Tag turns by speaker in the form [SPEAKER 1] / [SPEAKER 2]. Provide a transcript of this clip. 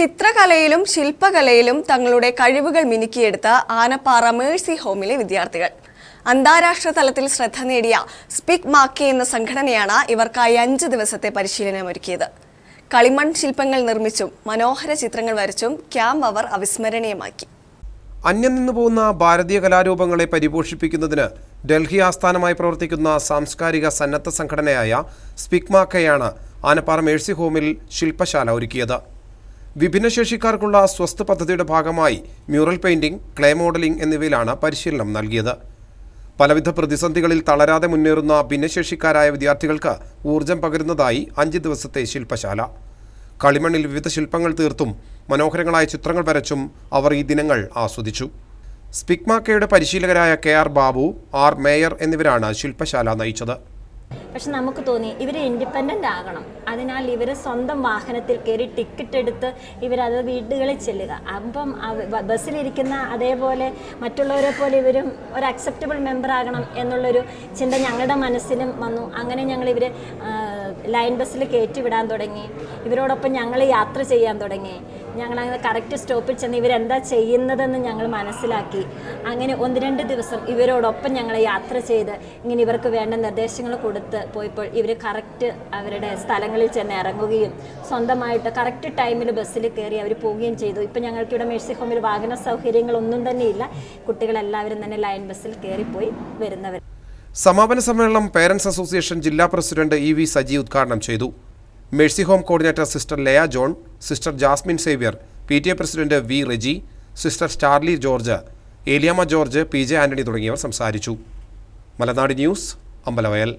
[SPEAKER 1] ചിത്രകലയിലും ശില്പകലയിലും തങ്ങളുടെ കഴിവുകൾ മിനുക്കിയെടുത്ത ആനപ്പാറ മേഴ്സി ഹോമിലെ വിദ്യാർത്ഥികൾ. അന്താരാഷ്ട്ര തലത്തിൽ ശ്രദ്ധ നേടിയ സ്പിക് മാക്കി എന്ന സംഘടനയാണ് ഇവർക്കായി അഞ്ച് ദിവസത്തെ പരിശീലനം ഒരുക്കിയത് കളിമൺ ശില്പങ്ങൾ നിർമ്മിച്ചും മനോഹര ചിത്രങ്ങൾ വരച്ചും ക്യാമ്പ് അവർ അവിസ്മരണീയമാക്കി.
[SPEAKER 2] അന്യം നിന്നു പോകുന്ന ഭാരതീയ കലാരൂപങ്ങളെ പരിപോഷിപ്പിക്കുന്നതിന് ഡൽഹി ആസ്ഥാനമായി പ്രവർത്തിക്കുന്ന സാംസ്കാരിക സന്നദ്ധ സംഘടനയായ സ്പിക്മാക്കയാണ് ആനപ്പാറ മേഴ്സി ഹോമിൽ ശില്പശാല ഒരുക്കിയത്. വിഭിന്നശേഷിക്കാർക്കുള്ള സ്വസ്ഥ പദ്ധതിയുടെ ഭാഗമായി മ്യൂറൽ പെയിന്റിംഗ് ക്ലേ മോഡലിംഗ് എന്നിവയിലാണ് പരിശീലനം നൽകിയത്. പലവിധ പ്രതിസന്ധികളിൽ തളരാതെ മുന്നേറുന്ന ഭിന്നശേഷിക്കാരായ വിദ്യാർത്ഥികൾക്ക് ഊർജം പകരുന്നതായി അഞ്ച് ദിവസത്തെ ശില്പശാല. കളിമണ്ണിൽ വിവിധ ശില്പങ്ങൾ തീർത്തും മനോഹരങ്ങളായ ചിത്രങ്ങൾ വരച്ചും അവർ ഈ ദിനങ്ങൾ ആസ്വദിച്ചു. സ്പിക്മാക്കയുടെ പരിശീലകരായ K R Babu R Mayer എന്നിവരാണ് ശില്പശാല നയിച്ചത്.
[SPEAKER 3] പക്ഷെ നമുക്ക് തോന്നി ഇവർ ഇൻഡിപെൻഡന്റ് ആകണം. അതിനാൽ ഇവർ സ്വന്തം വാഹനത്തിൽ കയറി ടിക്കറ്റ് എടുത്ത് ഇവരത് വീടുകളിൽ ചെല്ലുക. അപ്പം ബസ്സിലിരിക്കുന്ന അതേപോലെ മറ്റുള്ളവരെ പോലെ ഇവരും ഒരു അക്സെപ്റ്റബിൾ മെമ്പർ ആകണം എന്നുള്ളൊരു ചിന്ത ഞങ്ങളുടെ മനസ്സിലും വന്നു. അങ്ങനെ ഞങ്ങൾ ഇവർ ലൈൻ ബസ്സിൽ കയറ്റി വിടാൻ തുടങ്ങി. ഇവരോടൊപ്പം ഞങ്ങൾ യാത്ര ചെയ്യാൻ തുടങ്ങി. ഞങ്ങൾ അങ്ങനെ കറക്റ്റ് സ്റ്റോപ്പിൽ ചെന്ന് ഇവരെന്താ ചെയ്യുന്നതെന്ന് ഞങ്ങൾ മനസ്സിലാക്കി. അങ്ങനെ ഒന്ന് രണ്ട് ദിവസം ഇവരോടൊപ്പം ഞങ്ങൾ യാത്ര ചെയ്ത് ഇങ്ങനെ ഇവർക്ക് വേണ്ട നിർദ്ദേശങ്ങൾ കൊടുത്ത് പോയപ്പോൾ ഇവർ കറക്റ്റ് അവരുടെ സ്ഥലങ്ങളിൽ ചെന്ന് ഇറങ്ങുകയും സ്വന്തമായിട്ട് കറക്റ്റ് ടൈമിൽ ബസ്സിൽ കയറി അവർ പോവുകയും ചെയ്തു. ഇപ്പം ഞങ്ങൾക്ക് ഇവിടെ മേഴ്സി ഹോമിൽ വാഹന സൗകര്യങ്ങളൊന്നും തന്നെ ഇല്ല. കുട്ടികളെല്ലാവരും തന്നെ ലൈൻ ബസ്സിൽ കയറിപ്പോയി വരുന്നവർ.
[SPEAKER 2] സമാപന സമ്മേളനം പേരൻസ് അസോസിയേഷൻ ജില്ലാ പ്രസിഡന്റ് ഇ വി സജി ഉദ്ഘാടനം ചെയ്തു. Mercy home coordinator sister Laya John sister Jasmine Xavier P T A president V Reji sister Starly George Eliyamma George P J Antony തുടങ്ങിയവർ സംസാരിച്ചു. മലനാട് ന്യൂസ് അമ്പലവയൽ.